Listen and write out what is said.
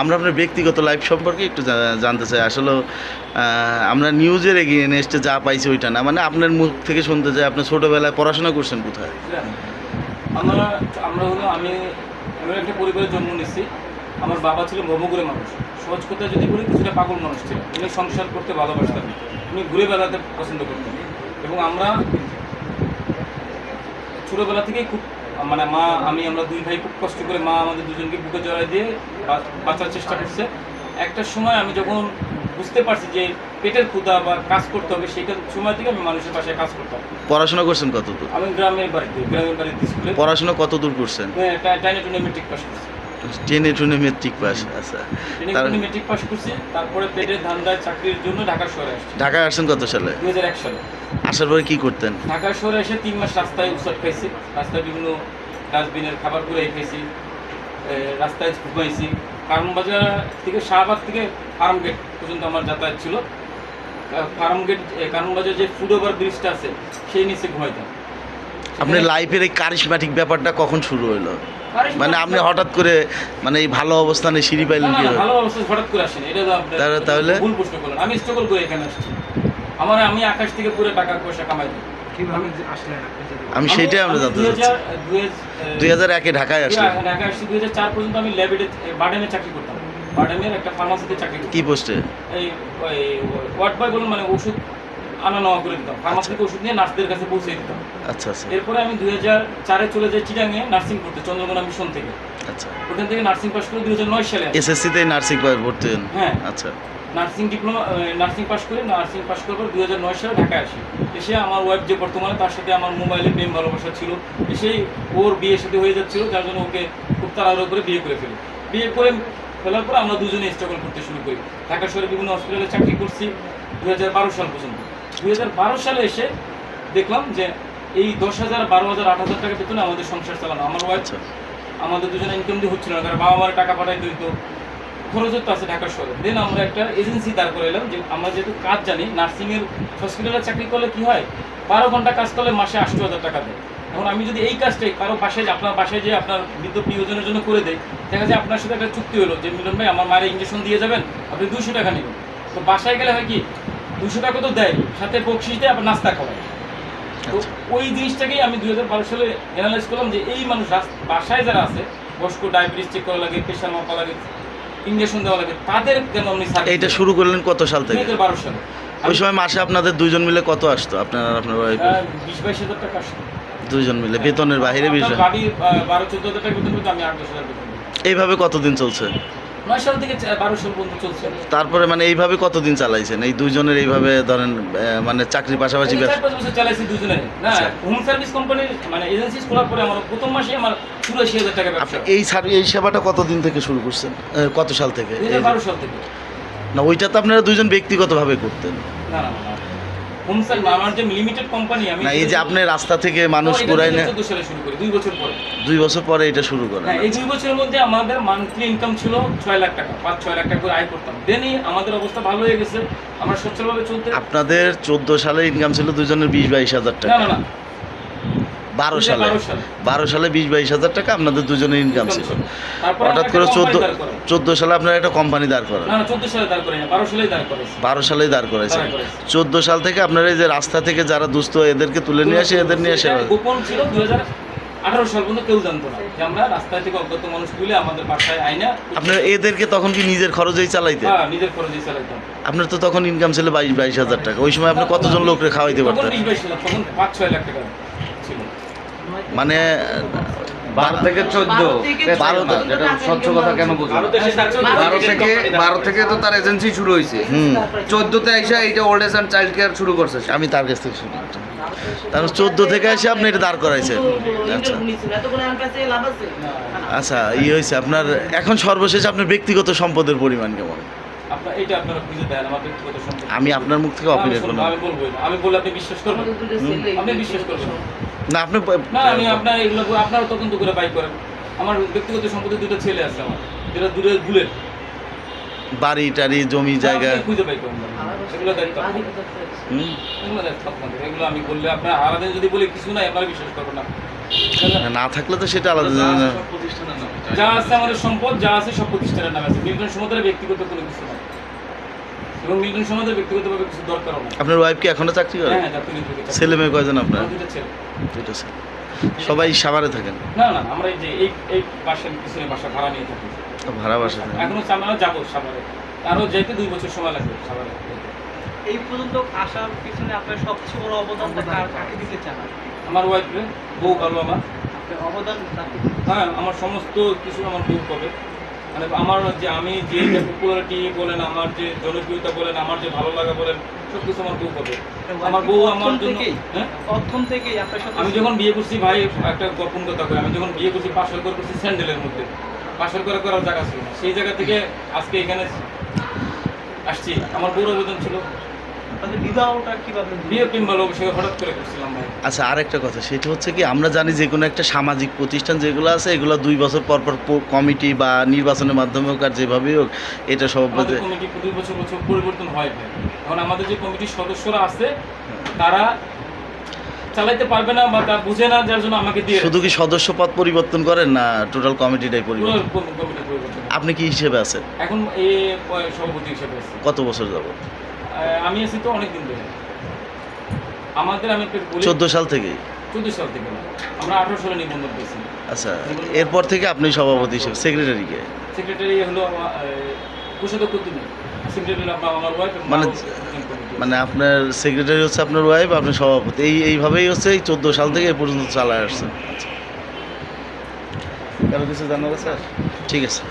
আমরা আপনার ব্যক্তিগত লাইফ সম্পর্কে একটু জানতে চাই। আসলে আমরা নিউজের এগিয়ে নেক্সটে যা পাইছি ওইটা না। মানে আপনার মুখ থেকে শুনতে চাই, আপনি ছোটোবেলায় পড়াশোনা করছেন কোথায়? আমরা আমরা হলো, আমি আমি একটা পরিবারে জন্ম নিচ্ছি আমার বাবা ছিল ভ্রমঘুরে মানুষ। সহজ কথা যদি বলি, কিছুটা পাগল মানুষ ছিল। উনি সংসার করতে ভালোবাসতেন। উনি ঘুরে বেড়াতে পছন্দ করতেন। এবং আমরা ছোটোবেলা থেকেই খুব মানে মা আমি আমরা দুই ভাই খুব কষ্ট করে মা আমাদের দুজনকে বুকে জড়াই দিয়ে বাঁচার চেষ্টা করছে। একটা সময় আমি যখন বুঝতে পারছি যে পেটের ক্ষুধা বা কাজ করতে হবে সেটা সময় থেকে আমি মানুষের পাশে কাজ করতাম। পড়াশোনা করছেন কত দূর আমি গ্রামের বাড়িতে গ্রামের বাড়িতে স্কুলে। পড়াশোনা কত দূর করছেন? টাইনে টুনে মেট্রিক পাস করছি। টেনে টুনে মেট্রিক পাস আচ্ছা। তার- মেট্রিক পাস করছি তারপরে পেটের ধান্দায় চাকরির জন্য ঢাকা শহরে আসছি। ঢাকায় আসছেন কত সালে? দুই হাজার এক সালে। আসার পরে কি করতেন? ঢাকা শহরে এসে তিন মাস রাস্তায় উৎসব খাইছি রাস্তায় বিভিন্ন ডাস্টবিনের খাবার করে খাইছি রাস্তায় ঘুমাইছি। কারণ বাজার থেকে শাহবাগ থেকে ফার্ম গেট পর্যন্ত আমার যাতায়াত ছিল। ফার্ম গেট কারণ বাজার যে ফুড ওভার ব্রিজটা আছে সেই নিচে ঘুমাইতাম। আপনার লাইফের এই কারিশমাটিক ব্যাপারটা কখন শুরু হলো মানে আপনি হঠাৎ করে মানে এই ভালো অবস্থানে সিঁড়ি পাইলেন কি ভালো অবস্থা হঠাৎ করে আসেনি। এটা তাহলে- তাহলে? ভুল প্রশ্ন করলেন। আমি স্ট্রাগল করে এখানে আসছি। আমার আমি আকাশ থেকে পুরো টাকা পয়সা কামাই দিই। কীভাবে আসলেন আমি সেইটাই আমরা জানতে চাচ্ছি। দুই হাজার একে ঢাকায় আসলেন। ঢাকা আসছি। দুই হাজার চার পর্যন্ত আমি ল্যাবেটে বার্ডেমে চাকরি করতাম। বার্ডেমের একটা ফার্মাসিতে চাকরি কি পোস্টে এই ওয়ার্ড বয় বলুন মানে ওষুধ আনা নেওয়া করে দিতাম। ফার্মাসি থেকে ওষুধ নিয়ে নার্সদের কাছে পৌঁছে দিতাম। আচ্ছা আচ্ছা। এরপরে আমি দুই হাজার চারে চলে যাই চিটাঙে নার্সিং করতে চন্দ্রকোনা মিশন থেকে। আচ্ছা। ওখান থেকে নার্সিং পাস করে দুই হাজার নয় সালে আসি। এসএসসিতে নার্সিং ভর্তি হন? হ্যাঁ। আচ্ছা। নার্সিং ডিপ্লোমা নার্সিং পাস করে নার্সিং পাস করার পর দুই হাজার নয় সালে ঢাকায় আসি। এসে আমার ওয়াইফ যে বর্তমানে তার সাথে আমার মোবাইলে প্রেম ভালোবাসা ছিল। এসেই ওর বিয়ে সাথে হয়ে যাচ্ছিল যার জন্য ওকে খুব তাড়াহুড়ো করে বিয়ে করে ফেলি। বিয়ে করে ফেলার পর আমরা দুজনে স্ট্রাগল করতে শুরু করি। ঢাকা শহরে বিভিন্ন হসপিটালে চাকরি করছি দুই হাজার বারো সাল পর্যন্ত। দুই হাজার বারো সালে এসে দেখলাম যে এই দশ হাজার বারো হাজার আট হাজার টাকা বেতনে আমাদের সংসার চালানো। আমার ওয়াইফ আচ্ছা। আমাদের দুজনে ইনকাম দিয়ে হচ্ছিল না কারণ বাবা মার টাকা পাঠাইতে হইতো খরচও তো আছে ঢাকা শহরে। দেন আমরা একটা এজেন্সি দাঁড় করে এলাম যে আমরা যেহেতু কাজ জানি নার্সিংয়ের হসপিটালে চাকরি করলে কি হয়? বারো ঘণ্টা কাজ করলে মাসে আটশো হাজার টাকা দেয়। এখন আমি যদি এই কাজটাই কারও বাসায় আপনার বাসায় যে আপনার বৃদ্ধ প্রিয়জনের জন্য করে দেয় দেখা যায় আপনার সাথে একটা চুক্তি হলো যে মিলন ভাই আমার মায়ের ইঞ্জেকশন দিয়ে যাবেন আপনি দুশো টাকা নেবেন। তো বাসায় গেলে হয় কি দুশো টাকা তো দেয় সাথে বকশিস দেয় আবার নাস্তা খাওয়ায়। তো আচ্ছা। ওই জিনিসটাকেই আমি দুই হাজার বারো সালে অ্যানালাইজ করলাম যে এই মানুষ বাসায় যারা আছে বয়স্ক ডায়াবেটিস চেক করা লাগে প্রেশার মাপা লাগে ইঞ্জেকশন দেওয়া লাগে তাদের কেন আপনি এইটা শুরু করলেন কত সাল দুই থেকে হাজার বারো সালে। ওই সময় মাসে আপনাদের দুইজন মিলে কত আসতো? আপনার আপনার ওয়াইফ বিশ বাইশ হাজার টাকা আসতো। দুইজন মিলে বেতনের বাইরে বিশ আহ, বারো চোদ্দ হাজার টাকা বেতন আমি আট দশ হাজার এইভাবে কতদিন চলছে? নয় সাল থেকে বারো সাল পর্যন্ত চলছে। তারপরে মানে এইভাবে কতদিন চালাইছেন? এই দুজনের এইভাবে ধরেন মানে চাকরির পাশাপাশি বছর চালাইছি দুজনের না। হোম সার্ভিস কোম্পানির মানে এজেন্সি খোলার পরে আমার প্রথম মাসে আমার চুরাশি হাজার টাকা ব্যবসা। এই এই সেবাটা কতদিন থেকে শুরু করছেন? কত সাল থেকে? বারো সাল থেকে। না ওইটা তো আপনারা দুজন ব্যক্তিগতভাবে করতেন। না না। না আমার যে লিমিটেড কোম্পানি আমি না এই যে আপনি রাস্তা থেকে মানুষ ও, না 2014 সালে শুরু করি দুই বছর পরে। দুই বছর পরে এটা শুরু করেন হ্যাঁ এই দুই বছরের মধ্যে আমাদের মান্থলি ইনকাম ছিল ছয় লাখ টাকা পাঁচ ছয় লাখ টাকা করে আয় করতাম। দেনই আমাদের অবস্থা ভালো হয়ে গেছে আমরা সচ্ছলভাবে চলতে আপনাদের চোদ্দ সালে ইনকাম ছিল দুজনের বিশ বাইশ হাজার টাকা না না বারো সালে। বারো সালে। বিশ বাইশ হাজার টাকা আপনাদের দুজনের ইনকাম ছিল। হঠাৎ করে চোদ্দ। চোদ্দ সালে আপনারা একটা কোম্পানি দাঁড় করেন বারো সালেই দাঁড় করেছি চোদ্দ সাল থেকে আপনারা এই যে রাস্তা থেকে যারা দুস্থ এদেরকে তুলে নিয়ে আসে এদের নিয়ে আসে। গোপন ছিল আঠারো সাল পর্যন্ত কেউ জানতো না যে আমরা রাস্তা থেকে অজ্ঞাত মানুষ তুলে আমাদের বাসায় আইনা আপনারা এদেরকে তখন কি নিজের খরচেই চালাইতেন? হ্যাঁ, নিজের খরচে চালাইতাম। আপনার তো তখন ইনকাম ছিল বাইশ বাইশ হাজার টাকা। ওই সময় আপনি কতজন লোকরে খাওয়াইতে পারতেন? তখন পাঁচ ছয় লাখ টাকা। মানে বারো থেকে চোদ্দ। বারো যেটা স্বচ্ছ কথা কেন বুঝলাম? বারো থেকে বারো থেকে তো তার এজেন্সি শুরু হয়েছে। হুম। চোদ্দতে আইসা এইটা old age and child care শুরু করছে। আমি তার কাছ থেকে শুনি। তারপর চোদ্দ থেকে এসে আপনি এটা দাঁড় করাইছেন। আচ্ছা। আচ্ছা। ই হয়েছে আপনার এখন সর্বশেষ আপনার ব্যক্তিগত সম্পদের পরিমাণ কেমন? আমি আপনার মুখ থেকে অপিনিয়ন করলাম আমি বলব আমি বললে আপনি বিশ্বাস করবেন। আপনি বিশ্বাস করবেন। না। না আপনি না আমি আপনার এগুলো আপনারা তদন্ত করে বাই করেন। আমার ব্যক্তিগত সম্পত্তি দুটো ছেলে আছে আমার। যেটা দূরে ভুলে বাড়ি টাড়ি জমি জায়গা। খুঁজে বাই করেন এগুলো দায়িত্ব? এগুলো দায়িত্ব আপনাদের এগুলো আমি বললে আপনার আলাদা যদি বলি কিছু নাই আপনারা বিশ্বাস করবেন না। না থাকলে তো সেটা আলাদা যা আছে আমাদের সম্পদ যা আছে সব প্রতিষ্ঠানের নাম আছে। মিল্টন সমাদের ব্যক্তিগত কোনো কিছু নাই। এবং মিল্টন সমাদের ব্যক্তিগতভাবে কিছু দরকারও নাই আপনার ওয়াইফ কি এখনও চাকরি করে? হ্যাঁ চাকরি গেছে। ছেলে মেয়ে কয়জন আপনার? আমার দুটো ছেলে। দুটো ছেলে। সবাই সাভারে থাকেন? না না আমরা এই যে এই এই বাসার পিছনে বাসা ভাড়া নিয়ে থাকি। ভাড়া বাসা এখনও আমরা যাব সাভারে। আরও যেতে দুই বছর সময় লাগবে সাভারে। এই পর্যন্ত আসার পিছনে আপনার সবচেয়ে বড় অবদানটা কার? কাকে দিতে চান আমার ওয়াইফ বউ কালো আমার। আপনার অবদান কাকে? হ্যাঁ আমার সমস্ত কিছু আমার বউ পাবে মানে আমার যে আমি যে পপুলারিটি বলেন আমার যে জনপ্রিয়তা বলেন আমার যে ভালো লাগা বলেন সব কিছু আমার বউ পাবে আমার বউ আমার জন্য হ্যাঁ? প্রথম থেকেই আপনার সাথে আমি যখন বিয়ে করছি ভাই একটা গোপন কথা কই আমি যখন বিয়ে করছি পাশের করে করছি স্যান্ডেলের মধ্যে। পাশের করে করার জায়গা ছিল সেই জায়গা থেকে আজকে এখানে আসছি। আমার বউর আবেদন ছিল। আচ্ছা আরেকটা কথা সেটা হচ্ছে কি আমরা জানি যে কোনো একটা সামাজিক প্রতিষ্ঠান যেগুলো আছে এগুলো দুই বছর পর পর কমিটি বা নির্বাচনের মাধ্যমে হোক আর যেভাবেই হোক এটা সব কমিটি দুই বছর বছর পরিবর্তন হয় এখন আমাদের যে কমিটির সদস্যরা আছে তারা চালাইতে পারবে না বা তার বুঝে না যার জন্য আমাকে দিয়ে শুধু কি সদস্য পদ পরিবর্তন করেন না টোটাল কমিটিটাই পরিবর্তন? আপনি কি হিসেবে আছেন? এখন এ প- সভাপতি হিসেবে কত বছর যাব আমি আছি তো অনেক দিন ধরে। আমাদের আমি চোদ্দ সাল থেকে চোদ্দ সাল থেকে আমরা আঠারো সালে নিবন্ধন পেয়েছি। আচ্ছা এরপর থেকে আপনি সভাপতি হিসেবে সেক্রেটারিকে সেক্রেটারি হলো আমার, এ, কোষাধ্যক্ষ তুমি আপনার ওয়াইফ মানে মানে আপনার সেক্রেটারি হচ্ছে আপনার ওয়াইফ আপনি সভাপতি। এই এইভাবেই হচ্ছে এই চোদ্দ সাল থেকে এই পর্যন্ত চালায় আসছে আচ্ছা। কারও কিছু জানার আছে? আর? ঠিক আছে।